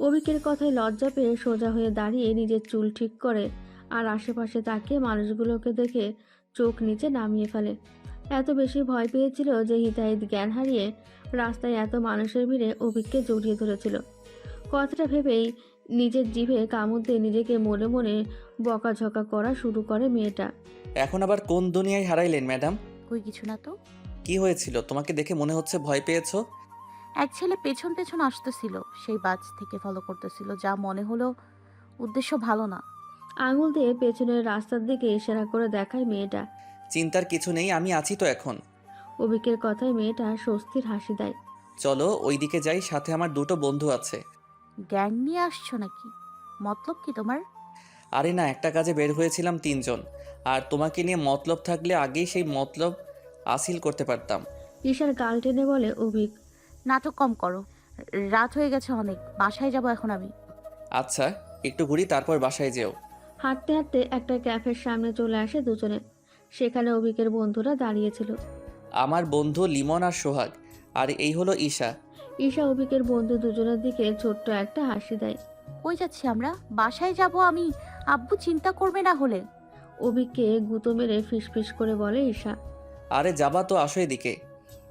অভিকের কথায় লজ্জা পেয়ে সোজা হয়ে দাঁড়িয়ে নিজের চুল ঠিক করে আর আশেপাশে তাকিয়ে মানুষগুলোকে দেখে চোখ নিচে নামিয়ে ফেলে। এত বেশি ভয় পেয়েছিল যে হিতাহিত জ্ঞান হারিয়ে রাস্তায় এত মানুষের ভিড়ে অভিককে জড়িয়ে ধরেছিল। কথাটা ভেবেই নিজের জিভে কামড় দিয়ে নিজেকে মনে মনে বকাঝকা করা শুরু করে মেয়েটা। এখন আবার কোন দুনিয়ায় হারাইলেন, ম্যাডাম? কই কিছু না তো। কি হয়েছিল? তোমাকে দেখে মনে হচ্ছে ভয় পেয়েছ? এক ছেলে পেছন পেছন আসতেছিল সেই বাজ থেকে ফলো করতেছিল যা মনে হলো উদ্দেশ্য ভালো না। আঙুল দিয়ে পেছনের রাস্তার দিকে ইশারা করে দেখায় মেয়েটা। চিন্তার কিছু নেই আমি আছি তো এখন। অভিকের কথায় মেয়েটা স্বস্তির হাসি দেয়। চলো ওইদিকে যাই সাথে আমার দুটো বন্ধু আছে। গ্যাং নিয়ে আসছো নাকি? মতলব কি তোমার? আরে না একটা কাজে বের হয়েছিলাম তিনজন। আর তোমাকে নিয়ে মতলব থাকলে আগেই সেই মতলব আসিল করতে পারতাম। ঈশার গাল টেনে বলে অভিক নাটক কম করো। রাত হয়ে গেছে অনেক বাসায় যাব এখন আমি। আচ্ছা একটু ঘুরি তারপর বাসায় যেও। হাঁটতে হাঁটতে একটা ক্যাফের সামনে চলে আসে দুজনে। সেখানে অভিকের বন্ধুরা দাঁড়িয়েছিল। আমার বন্ধু লিমন আর সোহাগ আর এই হলো ঈশা। ঈশা অভিকের বন্ধু দুজনের দিকে ছোট্ট একটা হাসি দেয়। কই যাচ্ছি আমরা? বাসায় যাব আমি? আব্বু চিন্তা করবে না হলে। অভিককে গুঁতো মেরে ফিসফিস করে বলে ঈশা। আরে যাবা তো আসো এদিকে।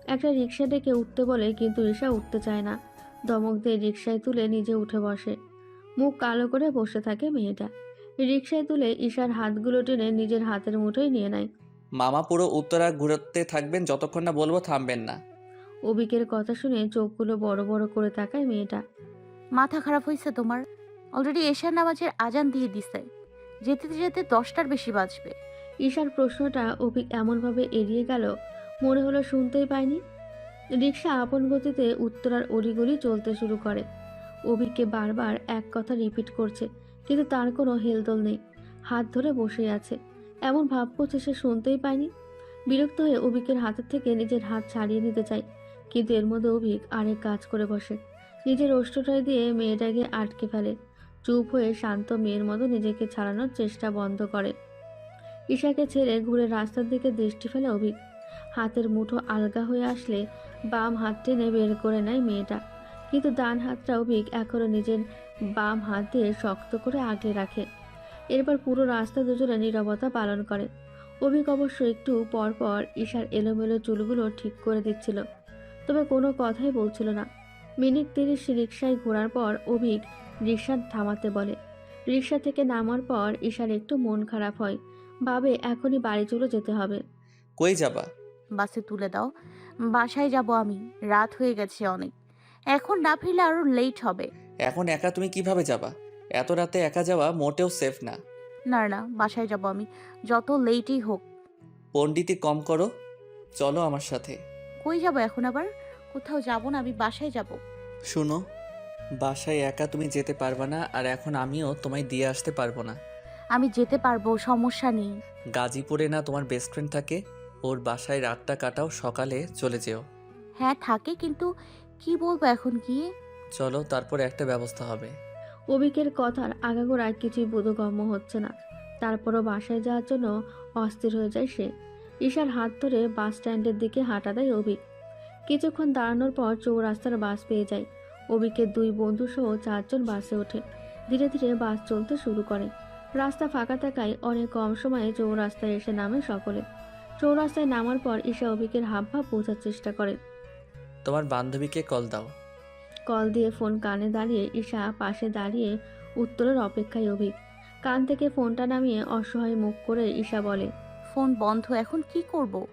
একটা রিক্সা ডেকে উঠতে বলে কিন্তু ঈশা উঠতে চায় না। দমক দিয়ে রিক্সায় তুলে নিজে উঠে বসে। মুখ কালো করে বসে থাকে মেয়েটা। রিক্সায় তুলে ঈশার হাতগুলো টেনে নিজের হাতের মুঠোয় নিয়ে নেয়। মামা পুরো উত্তরা ঘুরতে থাকবেন যতক্ষণ না বলব থামবেন না। অভিকের কথা শুনে চোখগুলো বড় বড় করে তাকায় মেয়েটা। মাথা খারাপ হয়েছে তোমার? অলরেডি এশার নামাজের আজান দিয়ে দিছে। যেতে যেতে দশটার বেশি বাজবে। ঈশার প্রশ্নটা অভিক এমনভাবে এড়িয়ে গেল, মনে হলো শুনতেই পায়নি রিক্সা আপন গতিতে উত্তরার অলিগলি চলতে শুরু করে। অভিককে বারবার এক কথা রিপিট করছে, কিন্তু তার কোনো হেলদোল নেই, হাত ধরে বসে আছে। এমন ভাব করছে সে শুনতেই পায়নি বিরক্ত হয়ে অভিকের হাতের থেকে নিজের হাত ছাড়িয়ে নিতে চায় কিন্তু এর মধ্যে অভিক আরেক কাজ করে বসে। নিজের ওষ্ঠটায় দিয়ে মেয়েটাকে আটকে ফেলে। চুপ হয়ে শান্ত মেয়ের মতো নিজেকে ছাড়ানোর চেষ্টা বন্ধ করে। ঈশাকে ছেড়ে ঘুরে রাস্তার দিকে দৃষ্টি ফেলে অভিক। হাতের মুঠো আলগা হয়ে আসলে বাম হাত টেনে বের করে নেয় মেয়েটা। কিন্তু ডান হাতটা অভিক এখনও নিজের বাম হাত দিয়ে শক্ত করে আগলে রাখে। এরপর পুরো রাস্তা দুজনে নীরবতা পালন করে। অভিক অবশ্য একটু পর পর ঈশার এলোমেলো চুলগুলো ঠিক করে দিচ্ছিল। তবে কোনো কথাই বলছিল না। মিনিট তিরিশ রিক্সায় ঘোরার পর অভিক রিক্সা থামাতে বলে। রিক্সা থেকে নামার পর ঈশার একটু মন খারাপ হয়। ভাবে এখনই বাড়ি চলে যেতে হবে। কই যাবা? বাসে তুলে দাও। বাসায় যাব আমি। রাত হয়ে গেছে অনেক। এখন না ফিরলে আরও লেট হবে। এখন একা তুমি কীভাবে যাবা? এত রাতে একা যাওয়া মোটেও সেফ না। না না বাসায় যাব আমি। যত লেটই হোক। পণ্ডিতি কম করো। চলো আমার সাথে। কই যাব এখন আবার? কোথাও যাব না আমি বাসায় যাব। শোনো বাসায় একা তুমি যেতে পারবে না আর এখন আমিও তোমায় দিয়ে আসতে পারব না। আমি যেতে পারব সমস্যা নেই। গাজীপুরে না তোমার বেস্ট ফ্রেন্ড থাকে ওর বাসায় রাতটা কাটাও সকালে চলে যেও। হ্যাঁ থাকে কিন্তু কি বলব এখন গিয়ে? চলো তারপর একটা ব্যবস্থা হবে। অভিকের কথার আগাগোড়ায় কিছুই বোধগম্য হচ্ছে না। তারপরও বাসায় যাওয়ার জন্য অস্থির হয়ে যায় সে। ঈশার হাত ধরে বাস স্ট্যান্ডের দিকে হাঁটা দেয় অভিক। কিছুক্ষণ দাঁড়ানোর পর চৌরাস্তার বাস পেয়ে যায়। অভিকের দুই বন্ধু সহ চারজন বাসে ওঠে। ধীরে ধীরে বাস চলতে শুরু করে। রাস্তা ফাঁকা থাকায় অনেক কম সময়ে চৌরাস্তায় এসে নামে সকলে। চৌরাস্তায় নামার পর ঈশা অভিকের হাবভাব বোঝার চেষ্টা করে। তোমার বান্ধবীকে কল দাও। কল দিয়ে ফোন কানে দাঁড়িয়ে ঈশা পাশে দাঁড়িয়ে উত্তরের অপেক্ষায় অভিক। কান থেকে ফোনটা নামিয়ে অসহায় মুখ করে ঈশা বলে ফোন বন্ধ এখন কি করব।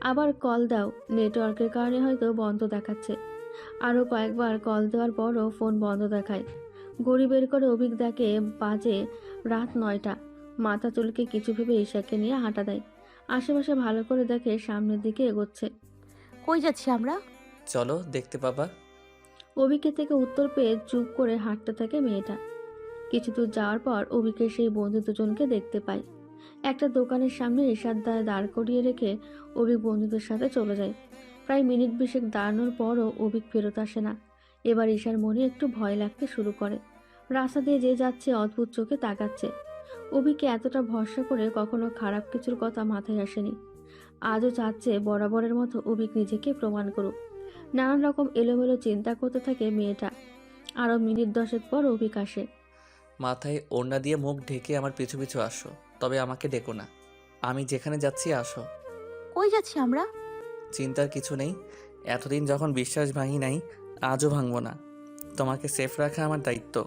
আবার কল দাও। নেটওয়ার্কের কারণে হয়তো বন্ধ দেখাচ্ছে। আরও কয়েকবার কল দেওয়ার পরও ফোন বন্ধ দেখায়। ঘড়ি বের করে অভিক দেখে বাজে রাত নয়টা। মাথা চুলকে কিছু ভেবে ঈশাকে নিয়ে হাঁটা দেয়। আশেপাশে ভালো করে দেখে সামনের দিকে এগোচ্ছে। কই যাচ্ছি আমরা? চলো দেখতে পাবা। অভিকের থেকে উত্তর পেয়ে চুপ করে হাঁটতে থাকে মেয়েটা। কিছু দূর যাওয়ার পর অভিকের সেই বন্ধু দুজনকে দেখতে পায়। একটা দোকানের সামনে ঈশার দ্বারা দাঁড় করিয়ে রেখে অভিক বন্ধুদের সাথে চলে যায়। প্রায় মিনিট বিশেক দাঁড়ানোর পরও অভিক ফেরত আসে না। এবার ঈশার মনে একটু ভয় লাগতে শুরু করে। রাস্তা দিয়ে যে যাচ্ছে অদ্ভুত চোখে তাকাচ্ছে। অভিকে এতটা ভরসা করে কখনো খারাপ কিছুর কথা মাথায় আসেনি। আজও চাচ্ছে বরাবরের মতো অভিক নিজেকে প্রমাণ করুক। নানান রকম এলোমেলো চিন্তা করতে থাকে মেয়েটা। আরও মিনিট দশেক পর অভিক আসে। মাথায় ওড়না দিয়ে মুখ ঢেকে আমার পিছু পিছু আসো। তবে আমাকে ডেকো না। আমি যেখানে যাচ্ছি আসো। কই যাচ্ছি আমরা? চিন্তার কিছু নেই। এতদিন যখন বিশ্বাস ভাঙি নাই আজও ভাঙবো না। তোমাকে সেফ রাখা আমার দায়িত্ব।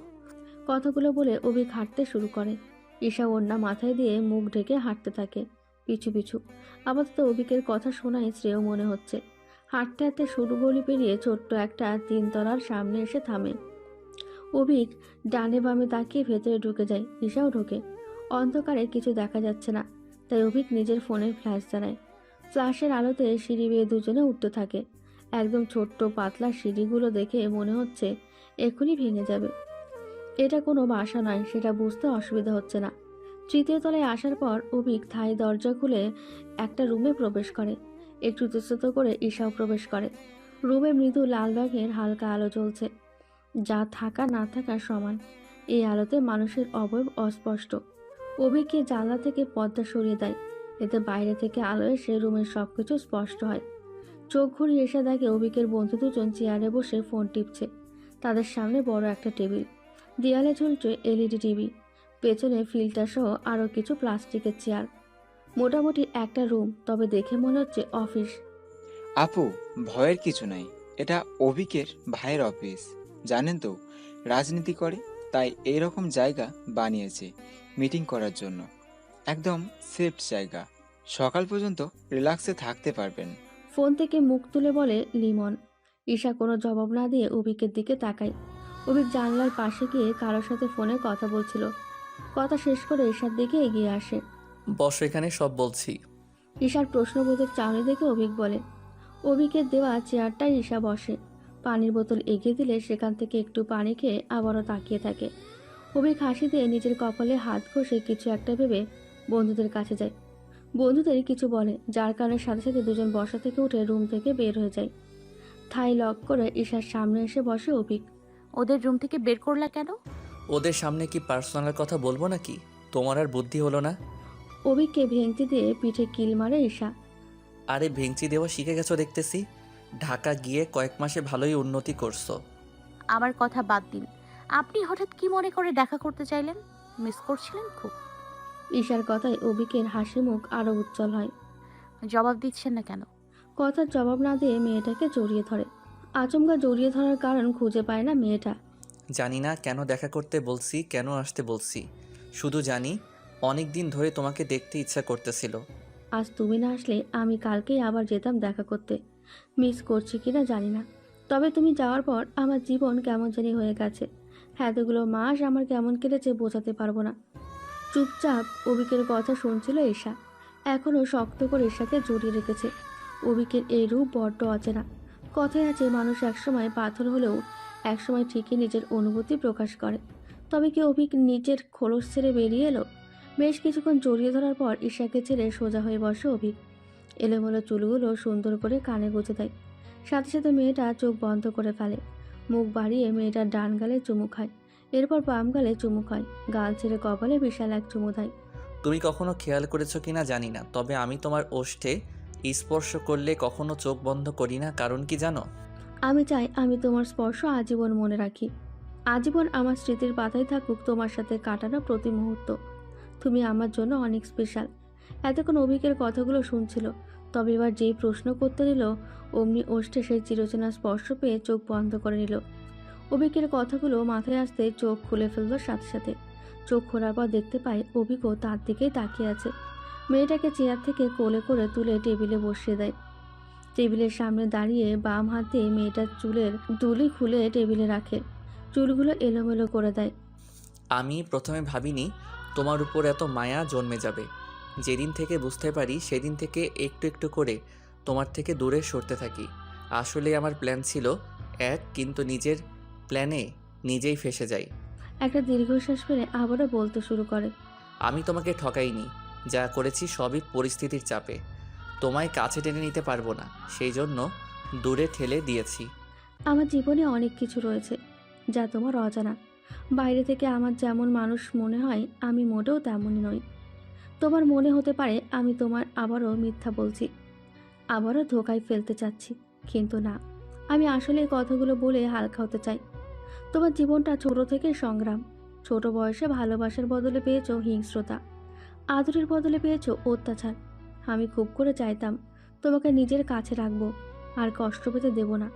কথাগুলো বলে অভিক হাঁটতে শুরু করে। ঈশা ওড়না মাথায় দিয়ে মুখ ঢেকে হাঁটতে থাকে পিছু পিছু। আপাতত অভিকের কথা শোনায় শ্রেয় মনে হচ্ছে। হাঁটতে হাঁটতে সরু গলি পেরিয়ে ছোট্ট একটা তিনতলার সামনে এসে থামে। অভিক ডানে বামে তাকিয়ে ভেতরে ঢুকে যায় ঈশাও ঢোকে। অন্ধকারে কিছু দেখা যাচ্ছে না, তাই অভিক নিজের ফোনের ফ্ল্যাশ জানায়। ফ্ল্যাশের আলোতে সিঁড়ি বেয়ে দুজনে উঠতে থাকে। একদম ছোট্ট পাতলা সিঁড়িগুলো দেখে মনে হচ্ছে এখনই ভেঙে যাবে। এটা কোনো বাসা নয়, সেটা বুঝতে অসুবিধা হচ্ছে না। তৃতীয় তলায় আসার পর অভিক থাই দরজা খুলে একটা রুমে প্রবেশ করে। একটু ইতস্তত করে ঈশাও প্রবেশ করে। রুমে মৃদু লাল রঙের হালকা আলো জ্বলছে। যা থাকা না থাকা সমান। এই আলোতে মানুষের অবয়ব অস্পষ্ট। অভিককে জানলা থেকে পর্দা সরিয়ে দেয়। এতে বাইরে থেকে আলো এসে রুমের সবকিছু স্পষ্ট হয়। চোখ ঘুরিয়ে এসে দেখে অভিকের বন্ধু দুজন চেয়ারে বসে ফোন টিপছে। তাদের সামনে বড় একটা টেবিল। দেয়ালে ঝুলছে এলইডি টিভি। পেছনে ফিল্টার সহ আরও কিছু প্লাস্টিকের চেয়ার। মোটামুটি একটা রুম, তবে দেখে মনে হচ্ছে অফিস। আপু, ভয়ের কিছু নাই। এটা অভিকের ভাইয়ের অফিস। জানেন তো, রাজনীতি করে, তাই এইরকম জায়গা বানিয়েছে। মিটিং করার জন্য। একদম সেফ জায়গা। সকাল পর্যন্ত রিল্যাক্সে থাকতে পারবেন। ফোন থেকে মুখ তুলে বলে লিমন। ঈশা কোনো জবাব না দিয়ে অভিকের দিকে তাকায়। অভিক জানলার পাশে গিয়ে কারোর সাথে ফোনে কথা বলছিল। কথা শেষ করে ঈশার দিকে এগিয়ে আসে। বসো এখানে সব বলছি। ঈশার প্রশ্নবোধক চাউনি দেখে অভিক বলে অভিকের দেওয়া চেয়ারটায় ঈশা বসে। পানির বোতল এগিয়ে দিলে সেখান থেকে একটু পানি খেয়ে আবারও তাকিয়ে থাকে। অভিক হাসি দিয়ে নিজের কপালে হাত ঘষে কিছু একটা ভেবে বন্ধুদের কাছে যায়। বন্ধুদের কিছু বলে যার কারণে সাথে সাথে দুজন বসা থেকে উঠে রুম থেকে বের হয়ে যায়। থাই লক করে ঈশার সামনে এসে বসে অভিক। ওদের রুম থেকে বের করলা কেন? ওদের সামনে কি পার্সোনাল কথা বলব নাকি? তোমার আর বুদ্ধি হলো না? অভিককে ভেঙচি দিয়ে পিঠে কিল মারে ঈশা। আরে ভেঙচি দেওয়া শিখে গেছো দেখতেছি। ঢাকা গিয়ে কয়েক মাসে ভালোই উন্নতি করছ। আমার কথা বাদ দিন আপনি হঠাৎ কি মনে করে দেখা করতে চাইলেন? মিস করছিলেন খুব। ঈশার কথায় অভিকের হাসি মুখ আরও উজ্জ্বল হয়। জবাব দিচ্ছেন না কেন? কথার জবাব না দিয়ে মেয়েটাকে জড়িয়ে ধরে। আচমকা জড়িয়ে ধরার কারণ খুঁজে পায় না মেয়েটা। জানি না কেন দেখা করতে বলছি কেন আসতে বলছি। শুধু জানি অনেক দিন ধরে তোমাকে দেখতে ইচ্ছা করতেছিল। আজ তুমি না আসলে আমি কালকেই আবার যেতাম দেখা করতে। মিস করছি কিনা জানি না। তবে তুমি যাওয়ার পর আমার জীবন কেমন জানি হয়ে গেছে। এতগুলো মাস আমার কেমন কেটেছে বোঝাতে পারব না। চুপচাপ অবিকের কথা শুনছিল ঈশা। এখনও শক্ত করে ঈশাকে জড়িয়ে রেখেছে। অবিকের এই রূপ বড্ড অচেনা। কথায় আছে, মানুষ একসময় পাথর হলেও একসময় ঠিকই নিজের অনুভূতি প্রকাশ করে। তবে কি অভিক নিজের খোলস ছেড়ে বেরিয়ে এলো? বেশ কিছুক্ষণ জড়িয়ে ধরার পর ঈশাকে ছেড়ে সোজা হয়ে বসে অভিক। এলোমেলো চুলগুলো সুন্দর করে কানে গুঁজে দেয়। সাথে সাথে মেয়েটা চোখ বন্ধ করে ফেলে। মুখ বাড়িয়ে মেয়েটার ডান গালে চুমু খায়। এরপর বাম গালে চুমু খায়। গাল ছেড়ে কপালে বিশাল এক চুমু দেয়। তুমি কখনো খেয়াল করেছ কিনা জানি না তবে আমি তোমার ওষ্ঠে স্পর্শ করলে কখনো চোখ বন্ধ করি না কারণ কি জানো? আমি চাই আমি তোমার স্পর্শ আজীবন মনে রাখি। আজীবন আমার স্মৃতির পাতায় থাকুক তোমার সাথে কাটানো প্রতি মুহূর্ত। তুমি আমার জন্য অনেক স্পেশাল এতক্ষণ অভিকের কথাগুলো শুনছিল। তবে এবার যেই প্রশ্ন করতে নিল, অমনি ওষ্ঠে সেই চিরচেনা স্পর্শ পেয়ে চোখ বন্ধ করে নিল। অভিকের কথাগুলো মাথায় আসতে চোখ খুলে ফেলল সাথে সাথে। চোখ খোলার পর দেখতে পায় অভিকও তার দিকেই তাকিয়ে আছে। মেয়েটাকে চেয়ার থেকে কোলে করে তুলে টেবিলে বসিয়ে দেয়। টেবিলের সামনে দাঁড়িয়ে বাম হাতে মেয়েটার চুলের দুলি খুলে টেবিলে রাখে। চুলগুলো এলোমেলো করে দেয়। আমি প্রথমে ভাবিনি তোমার উপর এত মায়া জন্মে যাবে। যেদিন থেকে বুঝতে পারি সেদিন থেকে একটু একটু করে তোমার থেকে দূরে সরতে থাকি। আসলে আমার প্ল্যান ছিল এক কিন্তু নিজের প্ল্যানে নিজেই ফেসে যাই। একটা দীর্ঘশ্বাস ফেলে আবারও বলতে শুরু করে। আমি তোমাকে ঠকাইনি। যা করেছি সবই পরিস্থিতির চাপে। তোমায় কাছে টেনে নিতে পারব না সেই জন্য দূরে ঠেলে দিয়েছি। আমার জীবনে অনেক কিছু রয়েছে যা তোমার অজানা। বাইরে থেকে আমার যেমন মানুষ মনে হয় আমি মোটেও তেমনই নই। তোমার মনে হতে পারে আমি তোমার আবারও মিথ্যা বলছি। আবারও ধোকায় ফেলতে চাচ্ছি, কিন্তু না। আমি আসলে কথাগুলো বলে হালকা হতে চাই। তোমার জীবনটা ছোট থেকে সংগ্রাম। ছোট বয়সে ভালোবাসার বদলে পেয়েছ হিংস্রতা। আদরের বদলে পেয়েছ অত্যাচার। আমি খুব করে চাইতাম তোমাকে নিজের কাছে রাখব, আর কষ্ট পেতে দেব না।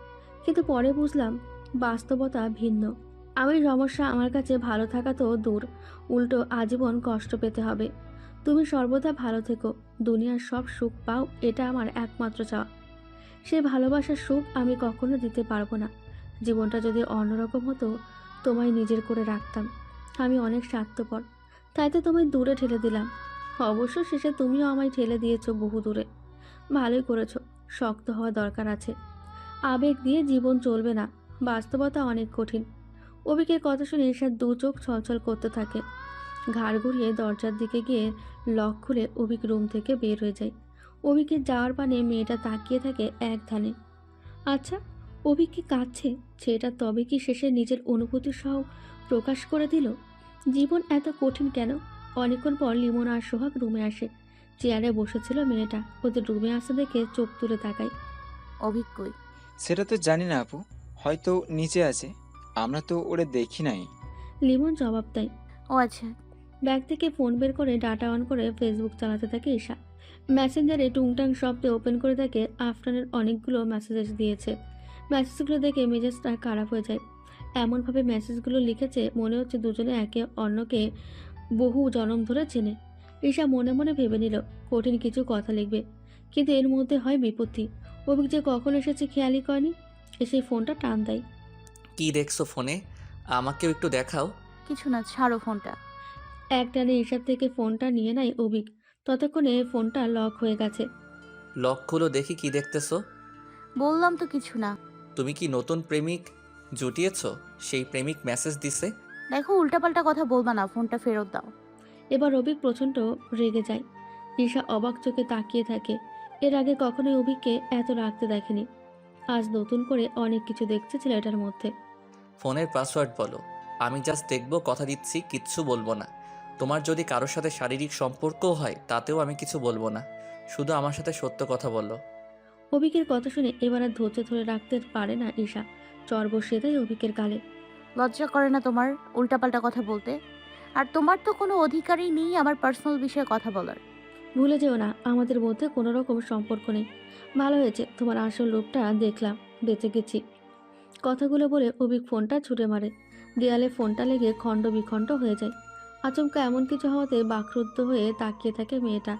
কিন্তু পরে বুঝলাম বাস্তবতা ভিন্ন। আমি সমস্যা আমার কাছে ভালো থাকা তো দূর। উল্টো আজীবন কষ্ট পেতে হবে। তুমি সর্বদা ভালো থেকো। দুনিয়ার সব সুখ পাও, এটা আমার একমাত্র চাওয়া। সে ভালোবাসার সুখ আমি কখনো দিতে পারব না। জীবনটা যদি অন্যরকম হতো, তোমায় নিজের করে রাখতাম। আমি অনেক স্বার্থপর। তাই তো তোমায় দূরে ঠেলে দিলাম। অবশ্য শেষে তুমিও আমায় ঠেলে দিয়েছ বহু দূরে। ভালোই করেছ, শক্ত হওয়া দরকার আছে। আবেগ দিয়ে জীবন চলবে না, বাস্তবতা অনেক কঠিন। অভিকের কথা শুনে ঈশার দু চোখ ছলছল করতে থাকে। ঘাড় ঘুরিয়ে দরজার দিকে গিয়ে লক খুলে অভিক রুম থেকে বের হয়ে যায়। অভিকের যাওয়ার পানে মেয়েটা তাকিয়ে থাকে এক ধানে। আচ্ছা অভিক কি কাঁদছে? সেটা তবে কি শেষে নিজের অনুভূতি সহ প্রকাশ করে দিল? জীবন এত কঠিন কেন? অনেকক্ষণ পর লিমন আর সোহাগ রুমে আসে। চেয়ারে বসেছিল মেয়েটা। ওদের রুমে আসা দেখে চোখ তুলে তাকায়। অভিজ্ঞই সেটা তো জানি না আপু। হয়তো নিচে আছে। আমরা তো ওরে দেখি নাই। লিমন জবাব দেয়। ও আচ্ছা ব্যাগ থেকে ফোন বের করে ডাটা অন করে ফেসবুক চালাতে থাকে ঈশা। মেসেঞ্জারে টুংটাং শব্দে ওপেন করে থাকে আফটানের অনেকগুলো মেসেজেস দিয়েছে। মেসেজগুলো দেখে মেজাজটা খারাপ হয়ে যায়। এমনভাবে মেসেজগুলো লিখেছে মনে হচ্ছে দুজনে একে অন্যকে বহু জনম ধরে চেনে। ঈশা মনে মনে ভেবে নিল কঠিন কিছু কথা লিখবে। কিন্তু এর মধ্যে হয় বিপত্তি। অভিক যে কখন এসেছে খেয়ালই করেনি এসে ফোনটা টান দেয়। কি দেখছ ফোনে? আমাকেও একটু দেখাও। কিছু না ছাড়ো ফোনটা। একটানে ঈশার থেকে ফোনটা নিয়ে নেয় অভিক। ততক্ষণে ফোনটা লক হয়ে গেছে। লক খুলো দেখি কি দেখতেছো? বললাম তো কিছু না। তুমি কি নতুন প্রেমিক জুটিয়েছো? সেই প্রেমিক মেসেজ দিছে? দেখো উল্টাপাল্টা কথা বলবা না ফোনটা ফেরত দাও। এবার অভিক প্রচণ্ড রেগে যায়। ঈশা অবাক চোখে তাকিয়ে থাকে। এর আগে কখনোই অভিককে এত রাখতে দেখেনি। আজ নতুন করে অনেক কিছু দেখছে ছেলেটার মধ্যে। ফোনের পাসওয়ার্ড বলো। আমি জাস্ট দেখব কথা দিচ্ছি কিচ্ছু বলব না। তোমার যদি কারোর সাথে শারীরিক সম্পর্কও হয় তাতেও আমি কিছু বলব না। শুধু আমার সাথে সত্য কথা বলো। অভিকের কথা শুনে এবার আর ধৈর্য ধরে রাখতে পারে না ঈশা। চর বসিয়ে দেয় অভিকের গালে। লজ্জা করে না তোমার উল্টাপাল্টা কথা বলতে? আর তোমার তো কোনো অধিকারই নেই আমার পার্সোনাল বিষয়ে কথা বলার। ভুলে যেও না আমাদের মধ্যে কোনো রকম সম্পর্ক নেই। ভালো হয়েছে তোমার আসল রূপটা দেখলাম বেঁচে গেছি। কথাগুলো বলে অভিক ফোনটা ছুটে মারে। দেয়ালে ফোনটা লেগে খণ্ড বিখণ্ড হয়ে যায়। আচমকা এমন কিছু হওয়াতে বাকরুদ্ধ হয়ে তাকিয়ে থাকে মেয়েটা।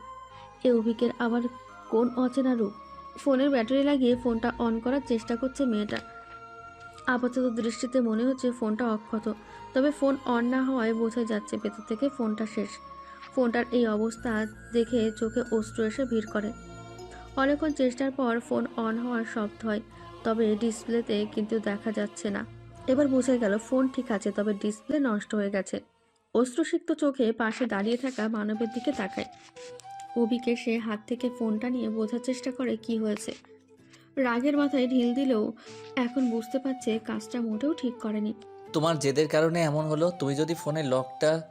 এ অভিকের আবার কোন অচেনা রূপ? ফোনের ব্যাটারি লাগিয়ে ফোনটা অন করার চেষ্টা করছে মেয়েটা। আপাতত দৃষ্টিতে মনে হচ্ছে ফোনটা অক্ষত তবে ফোন অন না হওয়ায় বোঝা যাচ্ছে ভেতর থেকে ফোনটা শেষ। ফোনটার এই অবস্থা দেখে চোখে অশ্রু এসে ভিড় করে। অনেকক্ষণ চেষ্টার পর ফোন অন হওয়ার শব্দ হয়, তবে ডিসপ্লেতে কিন্তু দেখা যাচ্ছে না। এবার বোঝা গেল, ফোন ঠিক আছে, তবে ডিসপ্লে নষ্ট হয়ে গেছে। অশ্রুসিক্ত চোখে পাশে দাঁড়িয়ে থাকা মানবের দিকে তাকায়। অবিকে সে হাত থেকে ফোনটা নিয়ে বোঝার চেষ্টা করে কি হয়েছে। রাগের মাথায় ঢিল দিলেও এখন বুঝতে পারছে কাজটা মোটেও ঠিক করেনি। তোমার জেদের কারণে এমন হলো? তুমি যদি ফোনের লকটা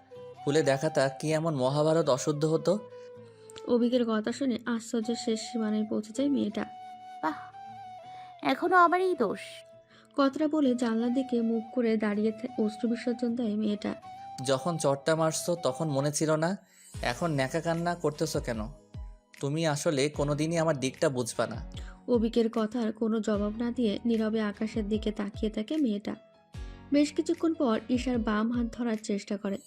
খুলে দেখাতা কি এমন মহাভারত অশুদ্ধ হতো? অভিকের কথা শুনে আশ্চর্যের শেষ সীমানায় পৌঁছে যায় মেয়েটা। বাহ এখনও আমারই দোষ। কথাটা বলে জানলার দিকে মুখ করে দাঁড়িয়ে থা- অশ্রু বিসর্জন দেয় মেয়েটা। যখন চটটা মারছো তখন মনে ছিল না এখন ন্যাকা কান্না করতেছো কেন? তুমি আসলে কোনোদিনই আমার দিকটা বুঝবা না। অভিকের কথার কোনো জবাব না দিয়ে নীরবে আকাশের দিকে তাকিয়ে থাকে মেয়েটা। বেশ কিছুক্ষণ পর ঈশার বাম হাত ধরার চেষ্টা করে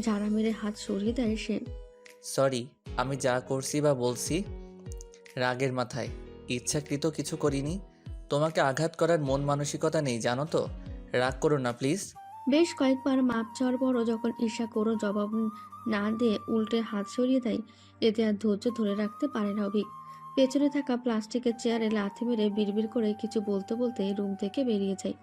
ঝাড়া মেরে হাত সরিয়ে দেয় সে। সরি আমি যা করছি বা বলছি রাগের মাথায়। ইচ্ছাকৃত কিছু করিনি। তোমাকে আঘাত করার মন মানসিকতা নেই জানো তো? রাগ করো না প্লিজ বেশ কয়েকবার মাপ চাওয়ার পরও যখন ঈশা কোনো জবাব না দিয়ে উল্টে হাত সরিয়ে দেয়, এতে আর ধৈর্য ধরে রাখতে পারে না অভিক। পেছনে থাকা প্লাস্টিকের চেয়ারে লাথি মেরে বিড়বিড় করে কিছু বলতে বলতে রুম থেকে বেরিয়ে যায়।